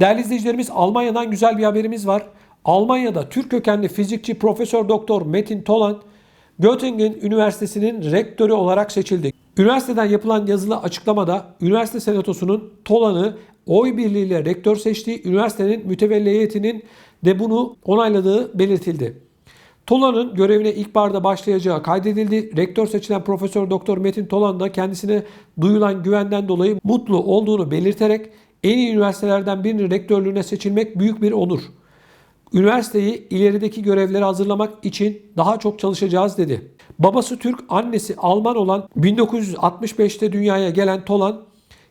Değerli izleyicilerimiz Almanya'dan güzel bir haberimiz var. Almanya'da Türk kökenli fizikçi Profesör Doktor Metin Tolan Göttingen Üniversitesi'nin rektörü olarak seçildi. Üniversiteden yapılan yazılı açıklamada üniversite senatosunun Tolan'ı oy birliğiyle rektör seçtiği, üniversitenin mütevelliyetinin de bunu onayladığı belirtildi. Tolan'ın görevine ilk barda başlayacağı kaydedildi. Rektör seçilen Profesör Doktor Metin Tolan da kendisine duyulan güvenden dolayı mutlu olduğunu belirterek en iyi üniversitelerden birinin rektörlüğüne seçilmek büyük bir onur. Üniversiteyi ilerideki görevlere hazırlamak için daha çok çalışacağız dedi. Babası Türk, annesi Alman olan 1965'te dünyaya gelen Tolan,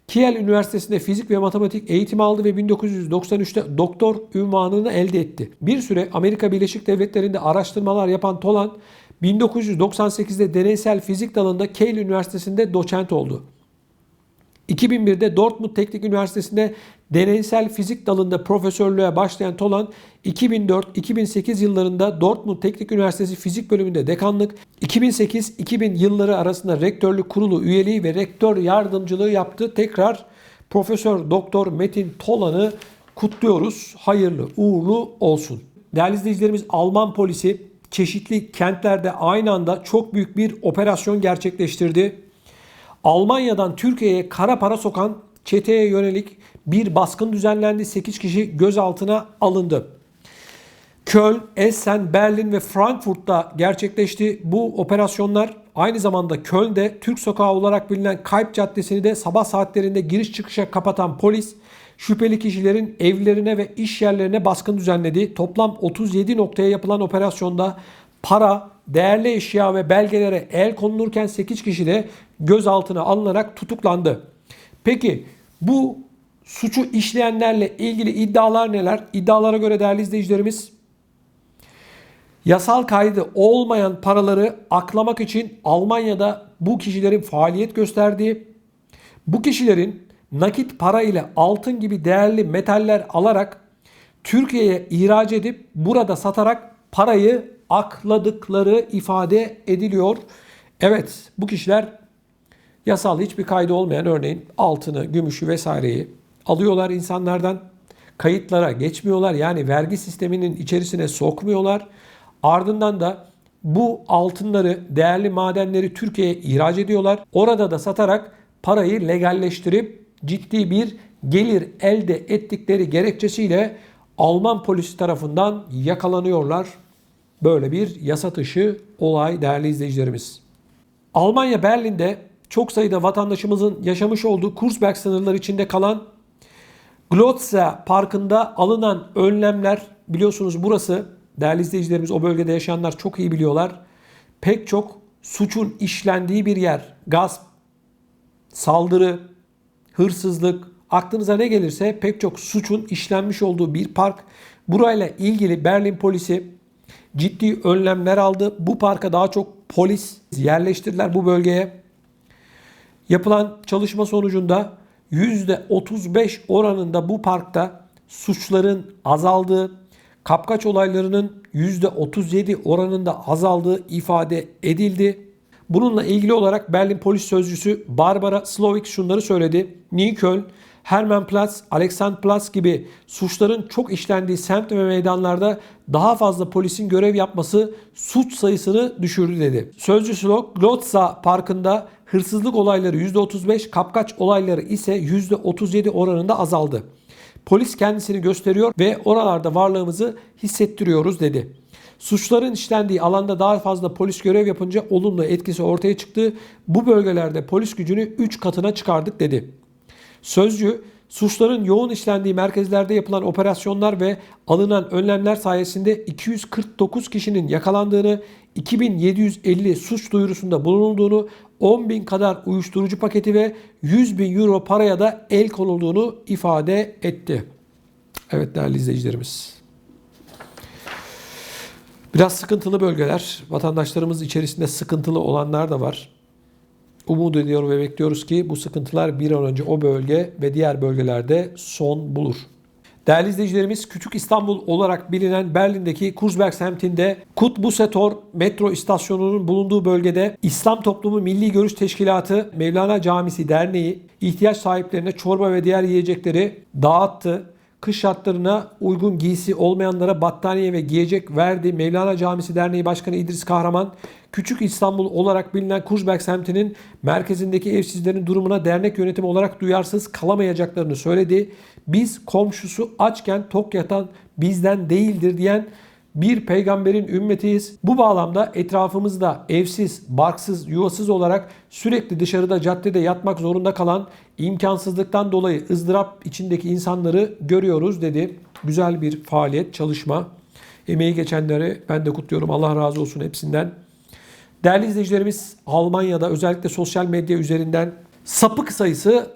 Kiel Üniversitesi'nde fizik ve matematik eğitimi aldı ve 1993'te doktor ünvanını elde etti. Bir süre Amerika Birleşik Devletleri'nde araştırmalar yapan Tolan, 1998'de deneysel fizik dalında Kiel Üniversitesi'nde doçent oldu. 2001'de Dortmund Teknik Üniversitesi'nde deneysel fizik dalında profesörlüğe başlayan Tolan, 2004-2008 yıllarında Dortmund Teknik Üniversitesi Fizik Bölümünde dekanlık, 2008-2000 yılları arasında rektörlük kurulu üyeliği ve rektör yardımcılığı yaptı. Tekrar Profesör Doktor Metin Tolan'ı kutluyoruz. Hayırlı uğurlu olsun. Değerli izleyicilerimiz Alman polisi çeşitli kentlerde aynı anda çok büyük bir operasyon gerçekleştirdi. Almanya'dan Türkiye'ye kara para sokan çeteye yönelik bir baskın düzenlendi. 8 kişi gözaltına alındı. Köln, Essen, Berlin ve Frankfurt'ta gerçekleşti. Bu operasyonlar aynı zamanda Köln'de Türk Sokağı olarak bilinen Kalp Caddesi'ni de sabah saatlerinde giriş çıkışa kapatan polis şüpheli kişilerin evlerine ve iş yerlerine baskın düzenledi. Toplam 37 noktaya yapılan operasyonda para, değerli eşya ve belgelere el konulurken 8 kişi de gözaltına alınarak tutuklandı. Peki bu suçu işleyenlerle ilgili iddialar neler? İddialara göre değerli izleyicilerimiz yasal kaydı olmayan paraları aklamak için Almanya'da bu kişilerin faaliyet gösterdiği, bu kişilerin nakit para ile altın gibi değerli metaller alarak Türkiye'ye ihraç edip burada satarak parayı akladıkları ifade ediliyor. Evet bu kişiler yasal hiçbir kaydı olmayan örneğin altını, gümüşü vesaireyi alıyorlar insanlardan. Kayıtlara geçmiyorlar yani vergi sisteminin içerisine sokmuyorlar. Ardından da bu altınları, değerli madenleri Türkiye'ye ihraç ediyorlar. Orada da satarak parayı legalleştirip ciddi bir gelir elde ettikleri gerekçesiyle Alman polisi tarafından yakalanıyorlar. Böyle bir yasa dışı olay değerli izleyicilerimiz. Almanya Berlin'de çok sayıda vatandaşımızın yaşamış olduğu Kursberg sınırları içinde kalan Glotze Parkı'nda alınan önlemler biliyorsunuz burası değerli izleyicilerimiz o bölgede yaşayanlar çok iyi biliyorlar. Pek çok suçun işlendiği bir yer. Gasp, saldırı, hırsızlık, aklınıza ne gelirse pek çok suçun işlenmiş olduğu bir park. Burayla ilgili Berlin polisi ciddi önlemler aldı. Bu parka daha çok polis yerleştirdiler bu bölgeye. Yapılan çalışma sonucunda %35 oranında bu parkta suçların azaldığı, kapkaç olaylarının %37 oranında azaldığı ifade edildi. Bununla ilgili olarak Berlin polis sözcüsü Barbara Slovik şunları söyledi. Niköln, Hermannplatz, Alexanderplatz gibi suçların çok işlendiği semt ve meydanlarda daha fazla polisin görev yapması suç sayısını düşürdü dedi. Sözcü Slok, Glotza Parkı'nda hırsızlık olayları %35, kapkaç olayları ise %37 oranında azaldı. Polis kendisini gösteriyor ve oralarda varlığımızı hissettiriyoruz dedi. Suçların işlendiği alanda daha fazla polis görev yapınca olumlu etkisi ortaya çıktı. Bu bölgelerde polis gücünü 3 katına çıkardık dedi. Sözcü, suçların yoğun işlendiği merkezlerde yapılan operasyonlar ve alınan önlemler sayesinde 249 kişinin yakalandığını, 2750 suç duyurusunda bulunulduğunu, 10 bin kadar uyuşturucu paketi ve 100 bin euro paraya da el konulduğunu ifade etti. Evet değerli izleyicilerimiz. Biraz sıkıntılı bölgeler. Vatandaşlarımız içerisinde sıkıntılı olanlar da var. Umut ediyor ve bekliyoruz ki bu sıkıntılar bir an önce o bölge ve diğer bölgelerde son bulur. Değerli izleyicilerimiz Küçük İstanbul olarak bilinen Berlin'deki Kurzberg semtinde Kutbusetor metro istasyonunun bulunduğu bölgede İslam Toplumu Milli Görüş Teşkilatı Mevlana Camisi Derneği ihtiyaç sahiplerine çorba ve diğer yiyecekleri dağıttı. kış şartlarına uygun giysi olmayanlara battaniye ve giyecek verdi. Mevlana Camisi Derneği Başkanı İdris Kahraman, Küçük İstanbul olarak bilinen Kurzberg semtinin merkezindeki evsizlerin durumuna dernek yönetimi olarak duyarsız kalamayacaklarını söyledi. Biz komşusu açken tok yatan bizden değildir diyen bir peygamberin ümmetiyiz. Bu bağlamda etrafımızda evsiz, barksız, yuvasız olarak sürekli dışarıda caddede yatmak zorunda kalan imkansızlıktan dolayı ızdırap içindeki insanları görüyoruz dedi. Güzel bir faaliyet, çalışma. Emeği geçenleri ben de kutluyorum. Allah razı olsun hepsinden. Değerli izleyicilerimiz Almanya'da özellikle sosyal medya üzerinden sapık sayısı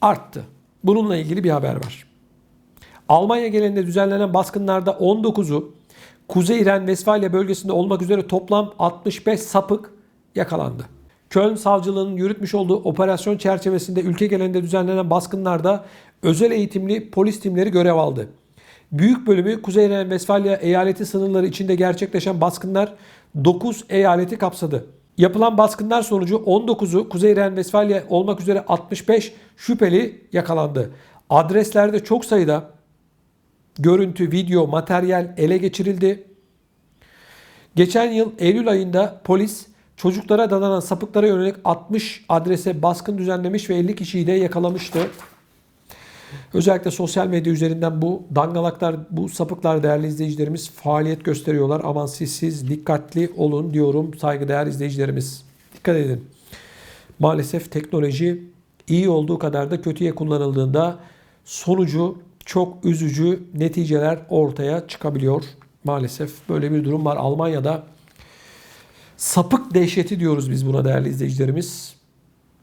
arttı. Bununla ilgili bir haber var. Almanya genelinde düzenlenen baskınlarda 19'u Kuzey Ren-Vesfalya bölgesinde olmak üzere toplam 65 sapık yakalandı. Köln savcılığının yürütmüş olduğu operasyon çerçevesinde ülke genelinde düzenlenen baskınlarda özel eğitimli polis timleri görev aldı. Büyük bölümü Kuzey Ren-Vesfalya eyaleti sınırları içinde gerçekleşen baskınlar 9 eyaleti kapsadı. Yapılan baskınlar sonucu 19'u Kuzey Ren-Vesfalya olmak üzere 65 şüpheli yakalandı. Adreslerde çok sayıda görüntü, video, materyal ele geçirildi. Geçen yıl Eylül ayında polis çocuklara dadanan sapıklara yönelik 60 adrese baskın düzenlemiş ve 50 kişiyi de yakalamıştı. Özellikle sosyal medya üzerinden bu dangalaklar, bu sapıklar değerli izleyicilerimiz faaliyet gösteriyorlar. Aman siz, siz dikkatli olun diyorum saygıdeğer izleyicilerimiz. Dikkat edin. Maalesef teknoloji iyi olduğu kadar da kötüye kullanıldığında sonucu çok üzücü neticeler ortaya çıkabiliyor. Maalesef böyle bir durum var. Almanya'da sapık dehşeti diyoruz biz buna değerli izleyicilerimiz.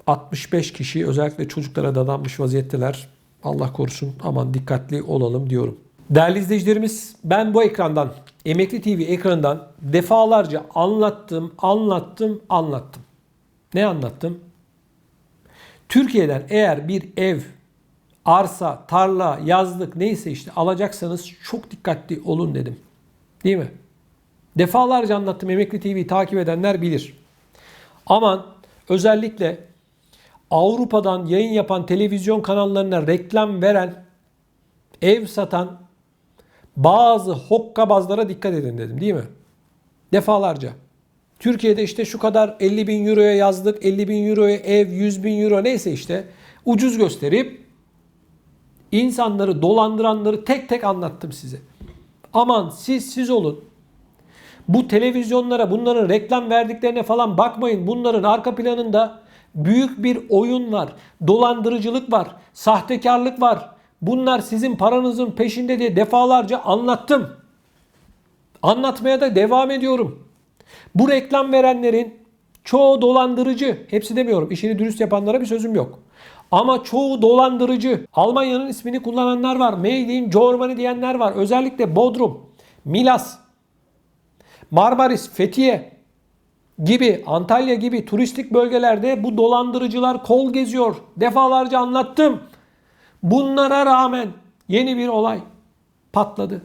65 kişi özellikle çocuklara dadanmış vaziyetteler. Allah korusun aman dikkatli olalım diyorum. Değerli izleyicilerimiz ben bu ekrandan Emekli TV ekranından defalarca anlattım, anlattım, anlattım. Ne anlattım? Türkiye'den eğer bir ev, arsa, tarla, yazlık neyse işte alacaksanız çok dikkatli olun dedim. Değil mi? Defalarca anlattım. Emekli TV'yi takip edenler bilir. Aman özellikle Avrupa'dan yayın yapan televizyon kanallarına reklam veren, ev satan bazı hokkabazlara dikkat edin dedim değil mi? Defalarca. Türkiye'de işte şu kadar 50 bin euroya yazdık, 50 bin euroya ev, 100 bin euro neyse işte ucuz gösterip insanları dolandıranları tek tek anlattım size. Aman siz siz olun. Bu televizyonlara bunların reklam verdiklerine falan bakmayın. Bunların arka planında büyük bir oyun var. Dolandırıcılık var. Sahtekarlık var. Bunlar sizin paranızın peşinde diye defalarca anlattım. Anlatmaya da devam ediyorum. Bu reklam verenlerin çoğu dolandırıcı. Hepsi demiyorum. İşini dürüst yapanlara bir sözüm yok. Ama çoğu dolandırıcı. Almanya'nın ismini kullananlar var. Made in Germany diyenler var. Özellikle Bodrum, Milas, Marmaris, Fethiye gibi, Antalya gibi turistik bölgelerde bu dolandırıcılar kol geziyor. Defalarca anlattım. Bunlara rağmen yeni bir olay patladı.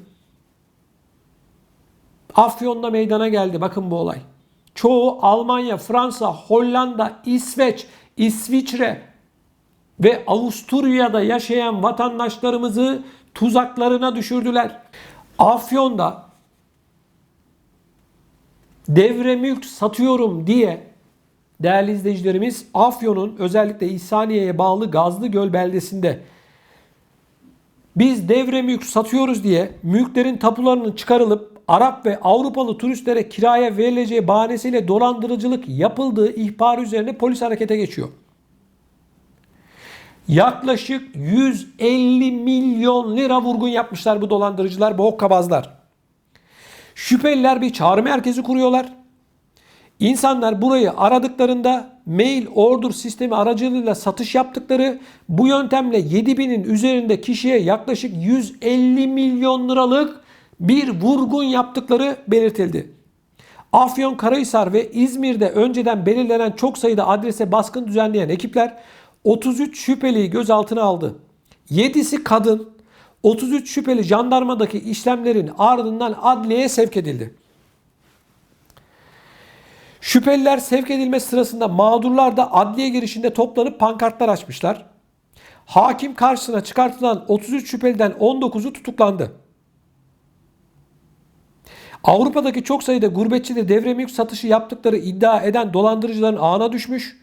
Afyon'da meydana geldi bakın bu olay. Çoğu Almanya, Fransa, Hollanda, İsveç, İsviçre ve Avusturya'da yaşayan vatandaşlarımızı tuzaklarına düşürdüler. Afyon'da devre mülk satıyorum diye değerli izleyicilerimiz Afyon'un özellikle İhsaniye'ye bağlı Gazlı Göl beldesinde biz devre mülk satıyoruz diye mülklerin tapularının çıkarılıp Arap ve Avrupalı turistlere kiraya verileceği bahanesiyle dolandırıcılık yapıldığı ihbarı üzerine polis harekete geçiyor. Yaklaşık 150 milyon lira vurgun yapmışlar bu dolandırıcılar, bu hokkabazlar. Şüpheliler bir çağrı merkezi kuruyorlar. İnsanlar burayı aradıklarında mail order sistemi aracılığıyla satış yaptıkları bu yöntemle 7000'in üzerinde kişiye yaklaşık 150 milyon liralık bir vurgun yaptıkları belirtildi. Afyon, Karahisar ve İzmir'de önceden belirlenen çok sayıda adrese baskın düzenleyen ekipler 33 şüpheliyi gözaltına aldı. 7'si kadın, 33 şüpheli jandarmadaki işlemlerin ardından adliyeye sevk edildi. Şüpheliler sevk edilme sırasında mağdurlar da adliye girişinde toplanıp pankartlar açmışlar. Hakim karşısına çıkartılan 33 şüpheliden 19'u tutuklandı. Avrupa'daki çok sayıda gurbetçi de devre satışı yaptıkları iddia eden dolandırıcıların ağına düşmüş.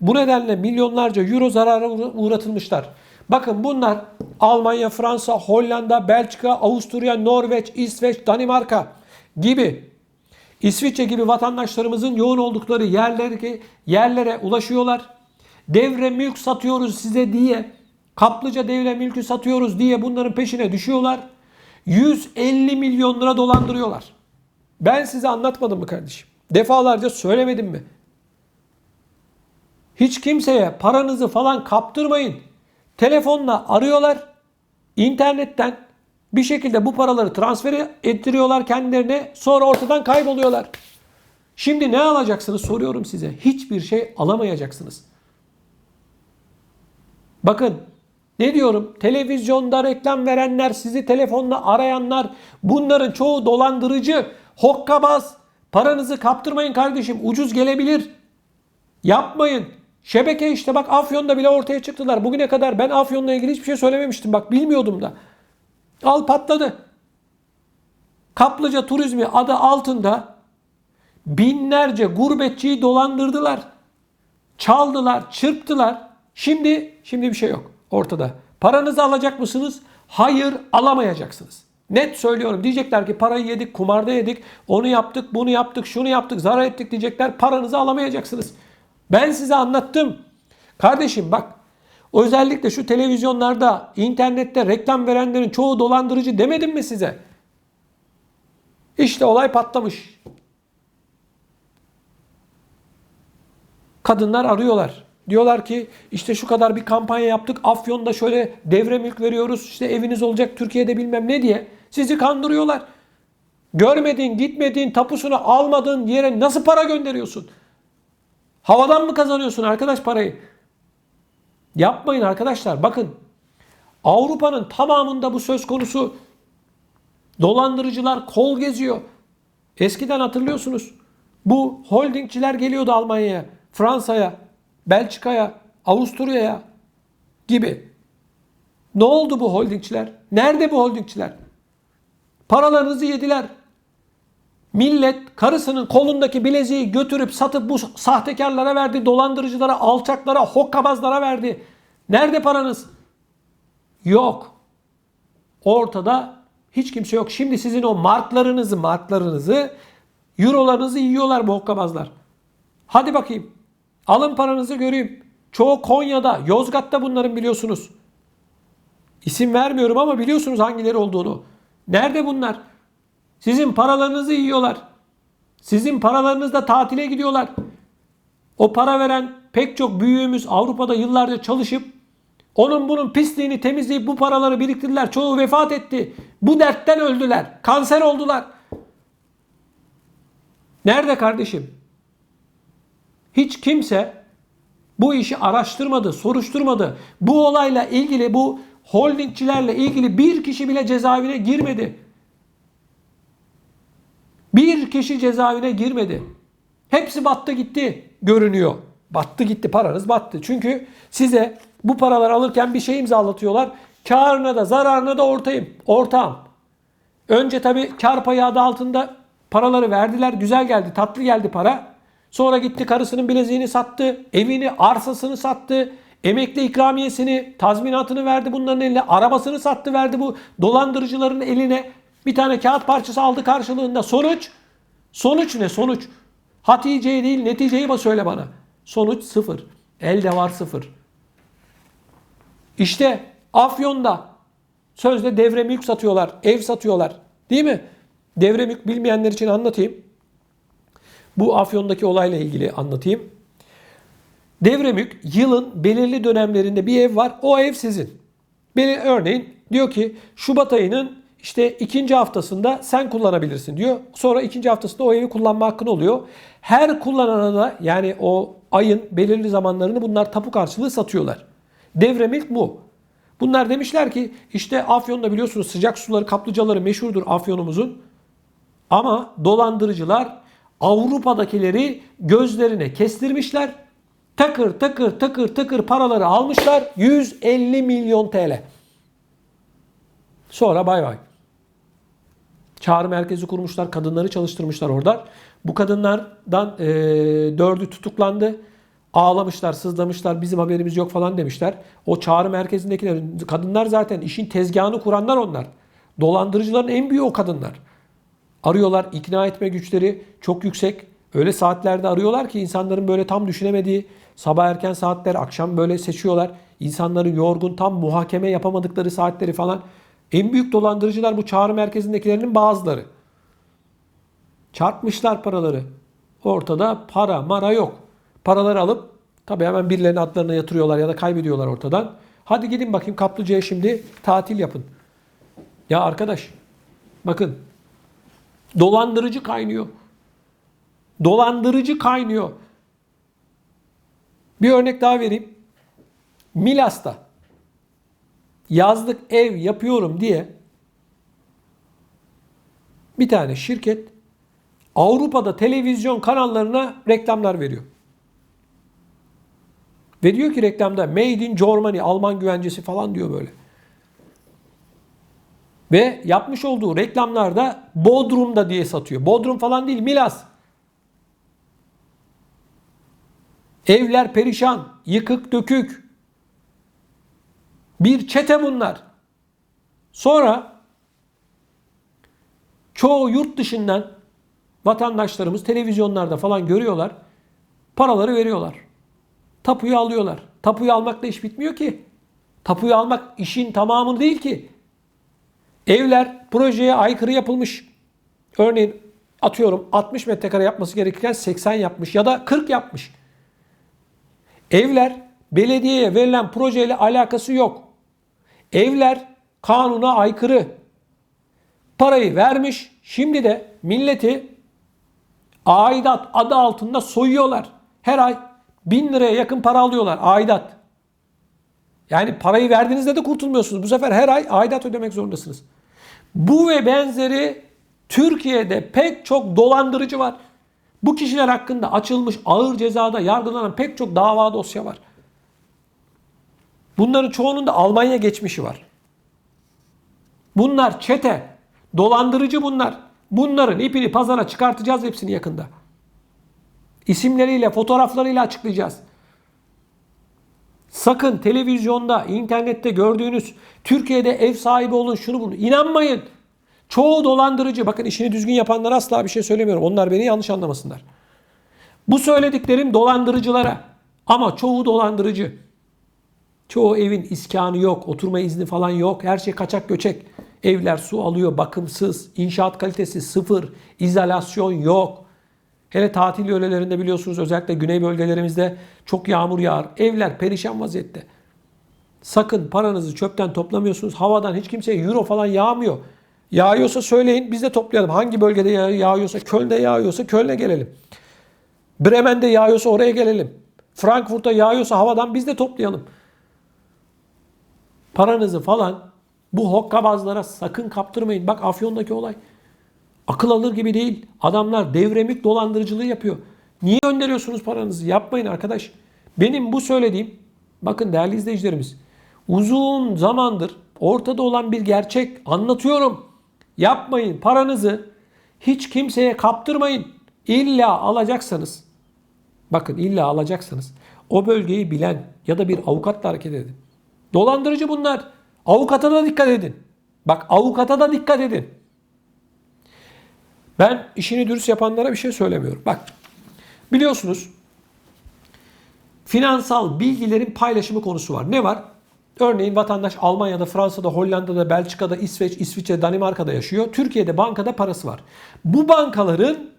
Bu nedenle milyonlarca euro zarara uğra- uğratılmışlar. Bakın bunlar Almanya, Fransa, Hollanda, Belçika, Avusturya, Norveç, İsveç, Danimarka gibi İsviçre gibi vatandaşlarımızın yoğun oldukları yerlere, yerlere ulaşıyorlar. Devre mülk satıyoruz size diye, kaplıca devre mülkü satıyoruz diye bunların peşine düşüyorlar. 150 milyon lira dolandırıyorlar. Ben size anlatmadım mı kardeşim? Defalarca söylemedim mi? Hiç kimseye paranızı falan kaptırmayın. Telefonla arıyorlar. İnternetten bir şekilde bu paraları transfer ettiriyorlar kendilerine. Sonra ortadan kayboluyorlar. Şimdi ne alacaksınız soruyorum size. Hiçbir şey alamayacaksınız. Bakın ne diyorum? Televizyonda reklam verenler, sizi telefonla arayanlar bunların çoğu dolandırıcı, hokkabaz. Paranızı kaptırmayın kardeşim. Ucuz gelebilir. Yapmayın. Şebeke işte bak Afyon'da bile ortaya çıktılar. Bugüne kadar ben Afyon'la ilgili hiçbir şey söylememiştim. Bak bilmiyordum da. Al patladı. Kaplıca turizmi adı altında binlerce gurbetçiyi dolandırdılar. Çaldılar, çırptılar. Şimdi şimdi bir şey yok ortada. Paranızı alacak mısınız? Hayır, alamayacaksınız. Net söylüyorum. Diyecekler ki parayı yedik, kumarda yedik, onu yaptık, bunu yaptık, şunu yaptık, zarar ettik diyecekler. Paranızı alamayacaksınız. Ben size anlattım. Kardeşim bak özellikle şu televizyonlarda, internette reklam verenlerin çoğu dolandırıcı demedim mi size? İşte olay patlamış. Kadınlar arıyorlar. Diyorlar ki işte şu kadar bir kampanya yaptık. Afyon'da şöyle devre mülk veriyoruz. İşte eviniz olacak Türkiye'de bilmem ne diye. Sizi kandırıyorlar. Görmediğin, gitmediğin, tapusunu almadığın yere nasıl para gönderiyorsun? Havadan mı kazanıyorsun arkadaş parayı? Yapmayın arkadaşlar. Bakın Avrupa'nın tamamında bu söz konusu. Dolandırıcılar kol geziyor. Eskiden hatırlıyorsunuz. Bu holdingçiler geliyordu Almanya'ya, Fransa'ya, Belçika'ya, Avusturya'ya gibi. Ne oldu bu holdingçiler? Nerede bu holdingçiler? Paralarınızı yediler. Millet karısının kolundaki bileziği götürüp satıp bu sahtekarlara verdi, dolandırıcılara, alçaklara, hokkabazlara verdi. Nerede paranız? Yok. Ortada hiç kimse yok. Şimdi sizin o marklarınızı, marklarınızı, eurolarınızı yiyorlar bu hokkabazlar. Hadi bakayım. Alın paranızı göreyim. Çoğu Konya'da, Yozgat'ta bunların biliyorsunuz. İsim vermiyorum ama biliyorsunuz hangileri olduğunu. Nerede bunlar? Sizin paralarınızı yiyorlar. Sizin paralarınızla tatile gidiyorlar. O para veren pek çok büyüğümüz Avrupa'da yıllarca çalışıp onun bunun pisliğini temizleyip bu paraları biriktirdiler. Çoğu vefat etti. Bu dertten öldüler. Kanser oldular. Nerede kardeşim? Hiç kimse bu işi araştırmadı, soruşturmadı. Bu olayla ilgili bu holdingçilerle ilgili bir kişi bile cezaevine girmedi. Bir kişi cezaevine girmedi. Hepsi battı gitti görünüyor. Battı gitti paranız battı. Çünkü size bu paraları alırken bir şey imzalatıyorlar. Karına da zararına da ortayım. Ortağım. Önce tabii kar payı adı altında paraları verdiler. Güzel geldi, tatlı geldi para. Sonra gitti karısının bileziğini sattı, evini, arsasını sattı, emekli ikramiyesini, tazminatını verdi bunların eline, arabasını sattı verdi bu dolandırıcıların eline. Bir tane kağıt parçası aldı karşılığında. Sonuç? Sonuç ne? Sonuç. Haticeyi değil neticeyi bana söyle bana. Sonuç sıfır. Elde var sıfır. İşte Afyon'da sözde devre mülk satıyorlar, ev satıyorlar. Değil mi? Devre mülk bilmeyenler için anlatayım. Bu Afyon'daki olayla ilgili anlatayım. Devre mülk yılın belirli dönemlerinde bir ev var. O ev sizin. Belir, örneğin diyor ki Şubat ayının işte ikinci haftasında sen kullanabilirsin diyor. Sonra ikinci haftasında o evi kullanma hakkın oluyor. Her kullanana yani o ayın belirli zamanlarını bunlar tapu karşılığı satıyorlar. Devre mülk bu. Bunlar demişler ki işte Afyon'da biliyorsunuz sıcak suları kaplıcaları meşhurdur Afyon'umuzun. Ama dolandırıcılar Avrupa'dakileri gözlerine kestirmişler. takır takır takır takır paraları almışlar 150 milyon TL. Sonra bay bay. Çağrı merkezi kurmuşlar, kadınları çalıştırmışlar orada. Bu kadınlardan e, dördü tutuklandı. Ağlamışlar, sızlamışlar, bizim haberimiz yok falan demişler. O çağrı merkezindekiler, kadınlar zaten işin tezgahını kuranlar onlar. Dolandırıcıların en büyüğü o kadınlar. Arıyorlar, ikna etme güçleri çok yüksek. Öyle saatlerde arıyorlar ki insanların böyle tam düşünemediği sabah erken saatler, akşam böyle seçiyorlar. İnsanların yorgun, tam muhakeme yapamadıkları saatleri falan. En büyük dolandırıcılar bu çağrı merkezindekilerinin bazıları. Çarpmışlar paraları. Ortada para, mara yok. Paraları alıp tabii hemen birilerinin adlarına yatırıyorlar ya da kaybediyorlar ortadan. Hadi gidin bakayım Kaplıca'ya şimdi tatil yapın. Ya arkadaş bakın dolandırıcı kaynıyor. Dolandırıcı kaynıyor. Bir örnek daha vereyim. Milas'ta yazlık ev yapıyorum diye bir tane şirket Avrupa'da televizyon kanallarına reklamlar veriyor. Ve diyor ki reklamda Made in Germany, Alman güvencesi falan diyor böyle. Ve yapmış olduğu reklamlarda Bodrum'da diye satıyor. Bodrum falan değil Milas. Evler perişan, yıkık dökük. Bir çete bunlar. Sonra çoğu yurt dışından vatandaşlarımız televizyonlarda falan görüyorlar. Paraları veriyorlar. Tapuyu alıyorlar. Tapuyu almakla iş bitmiyor ki. Tapuyu almak işin tamamı değil ki. Evler projeye aykırı yapılmış. Örneğin atıyorum 60 metrekare yapması gerekirken 80 yapmış ya da 40 yapmış. Evler belediyeye verilen projeyle alakası yok. Evler kanuna aykırı. Parayı vermiş. Şimdi de milleti aidat adı altında soyuyorlar. Her ay bin liraya yakın para alıyorlar aidat. Yani parayı verdiğinizde de kurtulmuyorsunuz. Bu sefer her ay aidat ödemek zorundasınız. Bu ve benzeri Türkiye'de pek çok dolandırıcı var. Bu kişiler hakkında açılmış ağır cezada yargılanan pek çok dava dosya var. Bunların çoğunun da Almanya geçmişi var. Bunlar çete, dolandırıcı bunlar. Bunların ipini pazara çıkartacağız hepsini yakında. İsimleriyle, fotoğraflarıyla açıklayacağız. Sakın televizyonda, internette gördüğünüz Türkiye'de ev sahibi olun şunu bunu. İnanmayın. Çoğu dolandırıcı. Bakın işini düzgün yapanlar asla bir şey söylemiyorum. Onlar beni yanlış anlamasınlar. Bu söylediklerim dolandırıcılara. Ama çoğu dolandırıcı. Çoğu evin iskanı yok, oturma izni falan yok. Her şey kaçak göçek. Evler su alıyor, bakımsız, inşaat kalitesi sıfır, izolasyon yok. Hele tatil yörelerinde biliyorsunuz özellikle güney bölgelerimizde çok yağmur yağar. Evler perişan vaziyette. Sakın paranızı çöpten toplamıyorsunuz. Havadan hiç kimseye euro falan yağmıyor. Yağıyorsa söyleyin biz de toplayalım. Hangi bölgede yağ- yağıyorsa, Köln'de yağıyorsa Köln'e gelelim. Bremen'de yağıyorsa oraya gelelim. Frankfurt'ta yağıyorsa havadan biz de toplayalım. Paranızı falan bu hokkabazlara sakın kaptırmayın. Bak Afyon'daki olay. Akıl alır gibi değil. Adamlar devremik dolandırıcılığı yapıyor. Niye gönderiyorsunuz paranızı? Yapmayın arkadaş. Benim bu söylediğim, bakın değerli izleyicilerimiz, uzun zamandır ortada olan bir gerçek anlatıyorum. Yapmayın paranızı hiç kimseye kaptırmayın. İlla alacaksanız, bakın illa alacaksanız o bölgeyi bilen ya da bir avukatla hareket edin. Dolandırıcı bunlar. Avukata da dikkat edin. Bak avukata da dikkat edin. Ben işini dürüst yapanlara bir şey söylemiyorum. Bak biliyorsunuz finansal bilgilerin paylaşımı konusu var. Ne var? Örneğin vatandaş Almanya'da, Fransa'da, Hollanda'da, Belçika'da, İsveç, İsviçre, Danimarka'da yaşıyor. Türkiye'de bankada parası var. Bu bankaların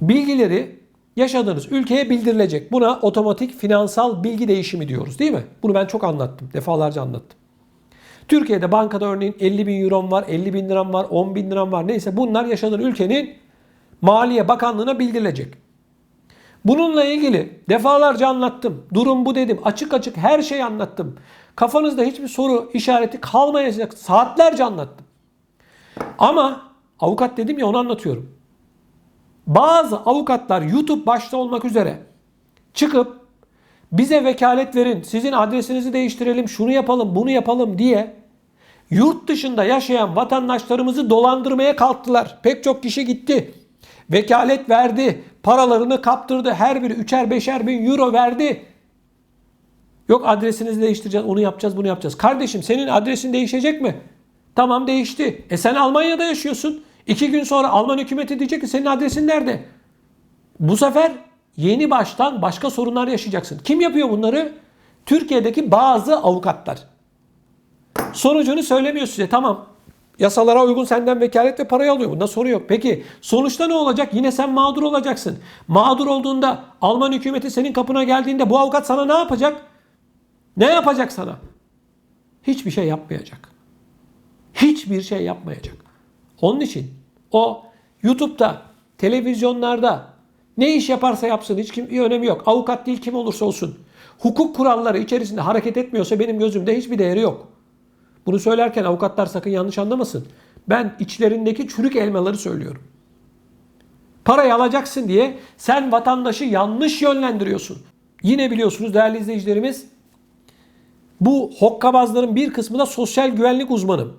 bilgileri yaşadığınız ülkeye bildirilecek. Buna otomatik finansal bilgi değişimi diyoruz değil mi? Bunu ben çok anlattım. Defalarca anlattım. Türkiye'de bankada örneğin 50 bin euron var, 50 bin liram var, 10 bin liram var. Neyse bunlar yaşadığın ülkenin Maliye Bakanlığı'na bildirilecek. Bununla ilgili defalarca anlattım. Durum bu dedim. Açık açık her şeyi anlattım. Kafanızda hiçbir soru işareti kalmayacak. Saatlerce anlattım. Ama avukat dedim ya onu anlatıyorum. Bazı avukatlar YouTube başta olmak üzere çıkıp bize vekalet verin, sizin adresinizi değiştirelim, şunu yapalım, bunu yapalım diye yurt dışında yaşayan vatandaşlarımızı dolandırmaya kalktılar. Pek çok kişi gitti. Vekalet verdi, paralarını kaptırdı. Her biri üçer beşer bin euro verdi. Yok adresinizi değiştireceğiz, onu yapacağız, bunu yapacağız. Kardeşim senin adresin değişecek mi? Tamam değişti. E sen Almanya'da yaşıyorsun. İki gün sonra Alman hükümeti diyecek ki senin adresin nerede? Bu sefer yeni baştan başka sorunlar yaşayacaksın. Kim yapıyor bunları? Türkiye'deki bazı avukatlar. Sonucunu söylemiyor size. Tamam. Yasalara uygun senden vekalet ve parayı alıyor. Bunda soru yok. Peki sonuçta ne olacak? Yine sen mağdur olacaksın. Mağdur olduğunda Alman hükümeti senin kapına geldiğinde bu avukat sana ne yapacak? Ne yapacak sana? Hiçbir şey yapmayacak. Hiçbir şey yapmayacak. Onun için o YouTube'da, televizyonlarda ne iş yaparsa yapsın hiç kim, önemi yok. Avukat değil kim olursa olsun. Hukuk kuralları içerisinde hareket etmiyorsa benim gözümde hiçbir değeri yok. Bunu söylerken avukatlar sakın yanlış anlamasın. Ben içlerindeki çürük elmaları söylüyorum. Parayı alacaksın diye sen vatandaşı yanlış yönlendiriyorsun. Yine biliyorsunuz değerli izleyicilerimiz bu hokkabazların bir kısmı da sosyal güvenlik uzmanı.